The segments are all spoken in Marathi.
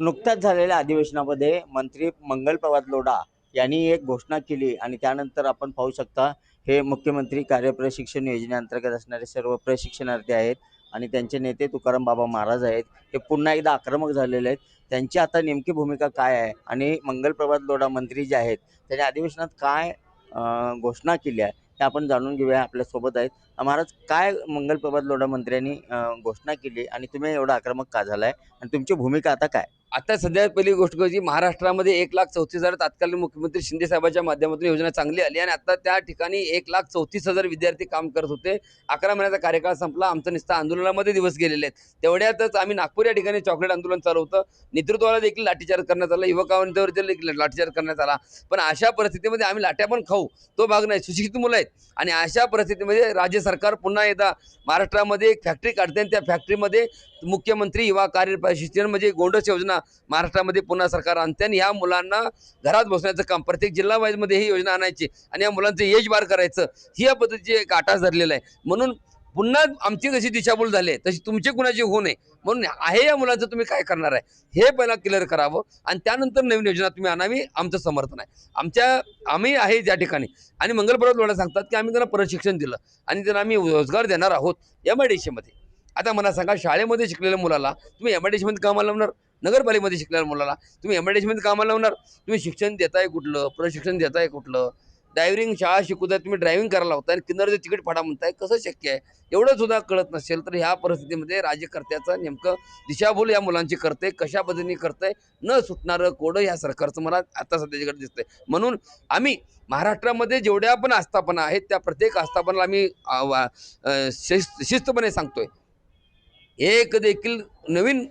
नुकत्याच झालेल्या अधिवेशनामध्ये मंत्री मंगल प्रभात लोढा यांनी एक घोषणा केली आणि त्यानंतर आपण पाहू शकता हे मुख्यमंत्री कार्यप्रशिक्षण योजनेअंतर्गत असणारे सर्व प्रशिक्षणार्थी आहेत आणि त्यांचे नेते तुकाराम बाबा महाराज आहेत. हे पुन्हा एकदा आक्रमक झालेले आहेत. त्यांची आता नेमकी भूमिका काय आहे आणि मंगल प्रभात लोढा मंत्री जे आहेत त्यांनी अधिवेशनात काय घोषणा केली आहे ते आपण जाणून घेऊया आपल्यासोबत आहेत. महाराज काय मंगल प्रभात लोढा मंत्र्यांनी घोषणा केली आणि तुम्ही एवढा आक्रमक का झालाय? आणि तुमची भूमिका आता काय? आता सध्या पहिली गोष्ट जी महाराष्ट्रामध्ये एक लाख चौतीस हजार तत्कालीन मुख्यमंत्री शिंदे साहेबांच्या माध्यमातून योजना चांगली आली आणि आता त्या ठिकाणी एक लाख चौतीस हजार विद्यार्थी काम करत होते. अकरा महिन्याचा कार्यकाळ संपला. आमचं नुसतं आंदोलनामध्ये दिवस गेलेले आहेत. तेवढ्यातच आम्ही नागपूर या ठिकाणी चॉकलेट आंदोलन चालू होतं नेतृत्वाला देखील लाठीचार्ज करण्यात आला. युवकांवर देखील लाठीचार्ज करण्यात आला. पण अशा परिस्थितीमध्ये आम्ही लाट्या पण खाऊ. तो भाग नाही. सुशिक्षित मुलं आहेत. आणि अशा परिस्थितीमध्ये राज्य सरकार पुन्हा एकदा महाराष्ट्रामध्ये एक फॅक्टरी काढते आणि त्या फॅक्टरीमध्ये मुख्यमंत्री युवा कार्य शिक्षण म्हणजे गोंडस योजना महाराष्ट्रामध्ये पुन्हा सरकार आणते आणि या मुलांना घरात बसण्याचं काम प्रत्येक जिल्हा वाईजमध्ये ही योजना आणायची आणि या मुलांचं यश बार करायचं ही या पद्धतीची एक आटास धरलेला आहे. म्हणून पुन्हा आमची जशी दिशाभूल झाली आहे, तशी तुमची कुणाची होऊ नये. म्हणून आहे या मुलांचं तुम्ही काय करणार आहे? हे पहिला क्लिअर करावं आणि त्यानंतर नवीन योजना तुम्ही आणावी आमचं समर्थन आहे. आमच्या आम्ही आहे त्या ठिकाणी. आणि मंगलपर्वत लोढा सांगतात की आम्ही त्यांना प्रशिक्षण दिलं आणि त्यांना आम्ही रोजगार देणार आहोत. एम आय डी सीमध्ये आता मला सांगा शाळेमध्ये शिकलेल्या मुलाला तुम्ही एम आय डी सीमध्ये कामाला लावणार? नगरपालिकेमध्ये शिकलेल्या मुलाला तुम्ही एम आय डी सीमध्ये कामाला लावणार? तुम्ही शिक्षण देताय कुठलं? प्रशिक्षण देताय कुठलं? ड्रायव्हिंग शाळा शिकवताय तुम्ही ड्रायव्हिंग करायला लावताय आणि किन्नरचं तिकीट फाडा म्हणताय कसं शक्य आहे? एवढं सुद्धा कळत नसेल तर ह्या परिस्थितीमध्ये राज्यकर्त्याचं नेमकं दिशाभूल या मुलांची करते कशा पद्धतीने करतंय न सुटणारं कोडं ह्या सरकारचं मला आता सध्याच्याकडे दिसतंय. म्हणून आम्ही महाराष्ट्रामध्ये जेवढ्या पण आस्थापना आहेत त्या प्रत्येक आस्थापनाला आम्ही वा- शिस्त शिस्तपणे सांगतोय. एक देखील नवीन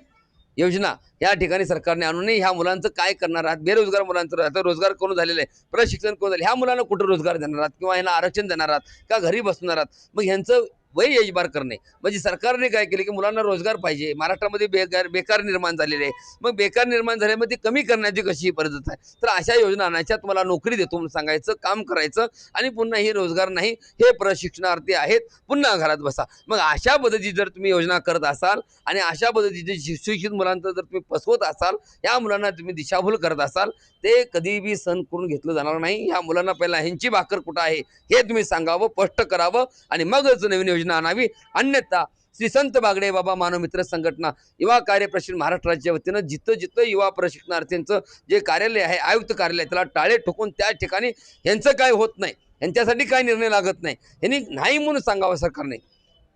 योजना या ठिकाणी सरकारने आणून ह्या मुलांचं काय करणार आहात? बेरोजगार मुलांचं आता रोजगार करून झालेलं आहे? प्रशिक्षण करून झाले? ह्या मुलांना कुठं रोजगार देणार आहात? किंवा ह्यांना आरक्षण देणार आहात? का घरी बसणार आहात? मग ह्यांचं वय एजबार करणे. म्हणजे सरकारने काय केले की मुलांना रोजगार पाहिजे. महाराष्ट्रामध्ये बेकार बेकार निर्माण झालेले आहे. मग बेकार निर्माण झाले मग ती कमी करण्याची कशी पद्धत आहे? तर अशा योजना आणायच्या तुम्हाला नोकरी देतो म्हणून सांगायचं काम करायचं आणि पुन्हा हे रोजगार नाही हे प्रशिक्षणार्थी आहेत पुन्हा घरात बसा. मग अशा पद्धतीची जर तुम्ही योजना करत असाल आणि अशा पद्धतीचे शिक्षित मुलांचं जर तुम्ही फसवत असाल या मुलांना तुम्ही दिशाभूल करत असाल ते कधी बी करून घेतलं जाणार नाही. या मुलांना पहिला ह्यांची भाकर कुठं आहे हे तुम्ही सांगावं स्पष्ट करावं आणि मगच नवीन योजना आणावी अन्यथा श्री संत बागडे बाबा मानव मित्र संघटना युवा कार्य प्रशिक्षण महाराष्ट्राच्या वतीनं जिथं जिथं युवा प्रशिक्षणार्थींचं जे कार्यालय आहे आयुक्त कार्यालय त्याला टाळे ठोकून त्या ठिकाणी यांचं काय होत नाही यांच्यासाठी काय निर्णय लागत नाही यांनी नाही म्हणून सांगावं सरकारने.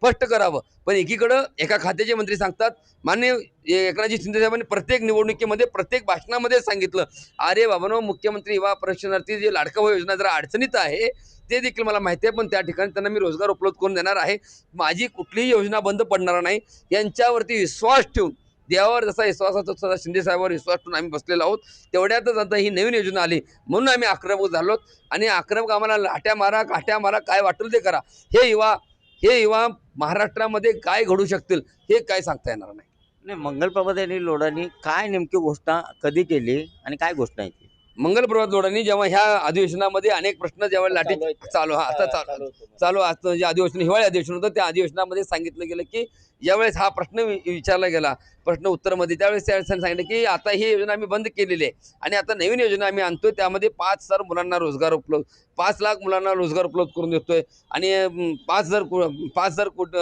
स्पष्ट करावं. पण एकीकडं एका खात्याचे मंत्री सांगतात मान्य एकनाथजी शिंदे साहेबांनी प्रत्येक निवडणुकीमध्ये प्रत्येक भाषणामध्ये सांगितलं. अरे बाबांनो मुख्यमंत्री युवा प्रशिक्षणार्थी जे लाडकाभाऊ योजना जरा अडचणीत आहे ते देखील मला माहिती आहे पण त्या ठिकाणी त्यांना मी रोजगार उपलब्ध करून देणार आहे. माझी कुठलीही योजना बंद पडणार नाही. यांच्यावरती विश्वास ठेवून देवावर जसा विश्वासाचा तसा शिंदे साहेबांवर विश्वास ठेवून आम्ही बसलेलो आहोत. तेवढ्यातच आता ही नवीन योजना आली. म्हणून आम्ही आक्रमक झालो आणि आक्रमक आम्हाला लाट्या मारा काट्या मारा काय वाटेल ते करा. हे युवा हे युवा महाराष्ट्रामध्ये काय घडू शकतील हे काय सांगता येणार नाही. नाही मंगल प्रभात यांनी लोढांनी काय नेमकी घोषणा कधी केली आणि काय घोषणा आहे ती? मंगल प्रभात लोढांनी जेव्हा ह्या अधिवेशनामध्ये अनेक प्रश्न जेव्हा लाठी चालू हा आता चालू चालू असतं जे अधिवेशन हिवाळी अधिवेशन होतं त्या अधिवेशनामध्ये सांगितलं गेलं की यावेळेस हा प्रश्न वि- विचारला गेला. प्रश्न उत्तरमध्ये त्यावेळेस त्या त्यांनी सांगितलं की आता ही योजना आम्ही बंद केलेली आहे. आणि आता नवीन योजना आम्ही आणतोय त्यामध्ये पाच हजार मुलांना रोजगार उपलब्ध पाच लाख मुलांना रोजगार उपलब्ध करून देतोय. आणि पाच हजार पाच हजार कोट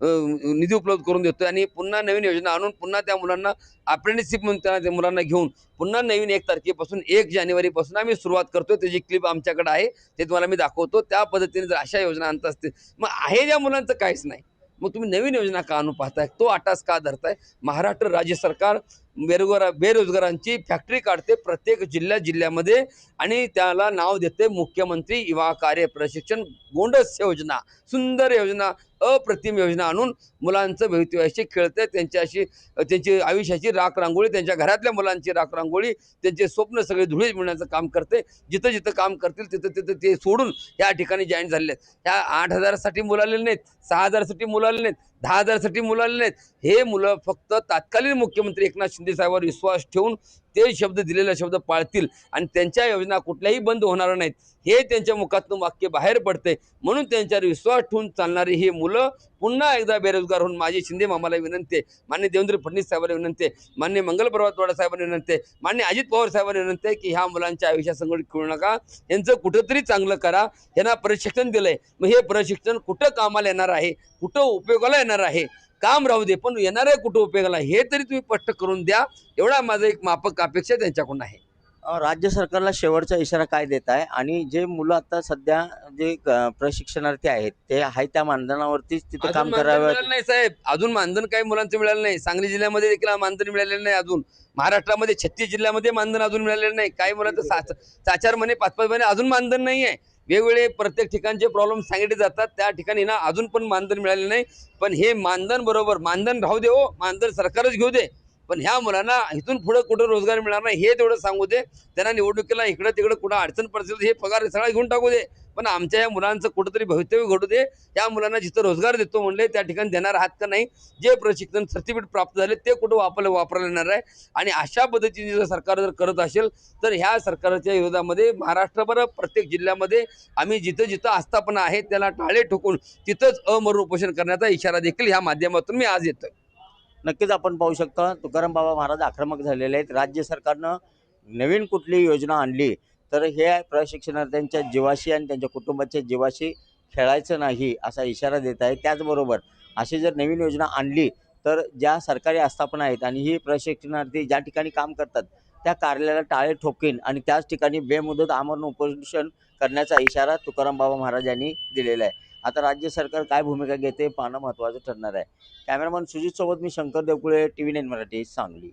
निधी उपलब्ध करून देतोय. आणि पुन्हा नवीन योजना आणून पुन्हा त्या मुलांना अप्रेंटिसशिप म्हणून त्यांना त्या मुलांना घेऊन पुन्हा नवीन एक तारखेपासून एक जानेवारीपासून आम्ही सुरुवात करतो त्याची क्लिप आमच्याकडे आहे ते तुम्हाला मी दाखवतो. त्या पद्धतीने जर अशा योजना आणत असतील मग आहे ज्या मुलांचं काहीच नाही. मग तुम्ही नवीन योजना का आणू पाहताय? तो आटास का धरताय? महाराष्ट्र राज्य सरकार बेरोजगार बेरोजगारांची फॅक्टरी काढते प्रत्येक जिल्ह्या जिल्ह्यामध्ये आणि त्याला नाव देते मुख्यमंत्री युवा कार्य प्रशिक्षण गोंडस योजना सुंदर योजना अप्रतिम योजना आणून मुलांचं भवितव्याशी खेळते. त्यांच्याशी त्यांची आयुष्याची राख रांगोळी त्यांच्या घरातल्या मुलांची राख रांगोळी त्यांचे स्वप्न सगळे धुळीत मिळण्याचं काम करते. जिथं जिथं काम करतील तिथं तिथं ते सोडून या ठिकाणी जॉईन झालेले आहेत. ह्या आठ हजारासाठी मुलं आलेले नाहीत सहा हजारसाठी मुलं आले नाहीत दहा हजारसाठी मुलं आले नाहीत. हे मुलं फक्त तात्कालीन मुख्यमंत्री एकनाथ शिंदेसाहेबांवर विश्वास ठेवून ते शब्द दिलेले शब्द पाळतील आणि त्यांच्या योजना कुठल्याही बंद होणार नाहीत. हे त्यांच्या मुखातून वाक्य बाहेर पडते म्हणून त्यांच्यावर विश्वास ठेवून चालणारी ही मुलं पुन्हा एकदा बेरोजगार होऊन माझी शिंदे मामाला विनंती आहे. मान्य देवेंद्र फडणवीस साहेबांना विनंती आहे. मान्य मंगल पर्वतवाडा साहेबांना विनंती आहे. मान्य अजित पवार साहेबांना विनंती आहे की ह्या मुलांच्या आयुष्यासंगत खेळू नका. यांचं कुठंतरी चांगलं करा. यांना प्रशिक्षण दिलंय. मग हे प्रशिक्षण कुठं कामाला येणार आहे? कुठं उपयोगाला येणार आहे? काम राहू दे पण येणार आहे कुठं उपयोगाला हे तरी तुम्ही स्पष्ट करून द्या. एवढा माझा एक मापक अपेक्षा त्यांच्याकडून आहे. राज्य सरकारला शेवटचा इशारा काय देत आहे? आणि जे मुलं आता सध्या जे प्रशिक्षणार्थी आहेत ते आहे त्या मानधनावरतीच तिथे काम करावं. नाही साहेब. अजून मानधन काही मुलांचं मिळालं नाही. सांगली जिल्ह्यामध्ये देखील मानधन मिळालेलं नाही अजून. महाराष्ट्रामध्ये छत्तीस जिल्ह्यामध्ये मानधन अजून मिळालेलं नाही. काही मुलांचं सात चार चार महिने पाच पाच महिने अजून मानधन नाही आहे वेगवेगळे प्रत्येक ठिकाणचे प्रॉब्लेम सांगितले जातात. त्या ठिकाणी ना अजून पण मानधन मिळाले नाही. पण हे मानधन बरोबर मानधन राहू दे हो मानधन सरकारच घेऊ दे. पण ह्या मुलांना इथून पुढे कुठं रोजगार मिळणार नाही हे तेवढं सांगू दे. त्यांना निवडणुकीला इकडं तिकडं कुठं अडचण पडतील तर हे पगार सगळा घेऊन टाकू दे. पण आमच्या या मुलांचं कुठंतरी भवितव्य घडू दे. त्या मुलांना जिथं रोजगार देतो म्हणले त्या ठिकाणी देणार आहात का नाही? जे प्रशिक्षण सर्टिफिकेट प्राप्त झाले ते कुठं वापरलं वापरलं येणार आहे? आणि अशा पद्धतीने जर सरकार जर करत असेल तर ह्या सरकारच्या विरोधामध्ये महाराष्ट्रभर प्रत्येक जिल्ह्यामध्ये आम्ही जिथं जिथं आस्थापना आहे त्याला टाळे ठोकून तिथंच अमरण उपोषण करण्याचा इशारा देखील ह्या माध्यमातून मी आज येतोय नक्कीच आपण पाहू शकता तुकाराम बाबा महाराज आक्रमक झालेले आहेत. राज्य सरकारनं नवीन कुठली योजना आणली तर हे प्रशिक्षणार्थ्यांच्या जीवाशी आणि त्यांच्या कुटुंबाच्या जीवाशी खेळायचं नाही असा इशारा देत आहे त्याचबरोबर अशी जर नवीन योजना आणली तर ज्या सरकारी आस्थापना आहेत आणि ही प्रशिक्षणार्थी ज्या ठिकाणी काम करतात त्या कार्यालयाला टाळे ठोकीन आणि त्याच ठिकाणी बेमुदत आमरण उपोषण करण्याचा इशारा तुकाराम बाबा महाराज यांनी दिलेला आहे. आता राज्य सरकार काय भूमिका घेते पाहणं महत्त्वाचं ठरणार आहे. कॅमेरामन सुजितसोबत मी Shankar Devkule T V nine Marathi Sangli.